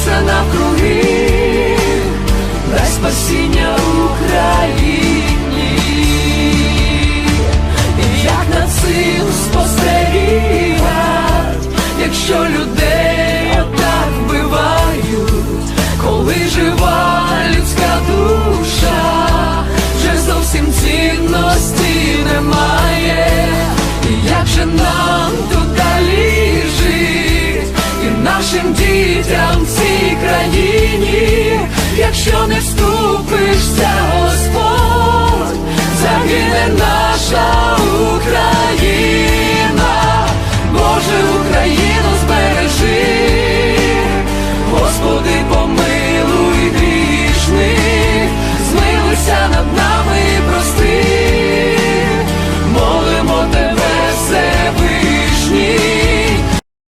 все навкруги, дай спасіння Україні, дітям в цій країні, якщо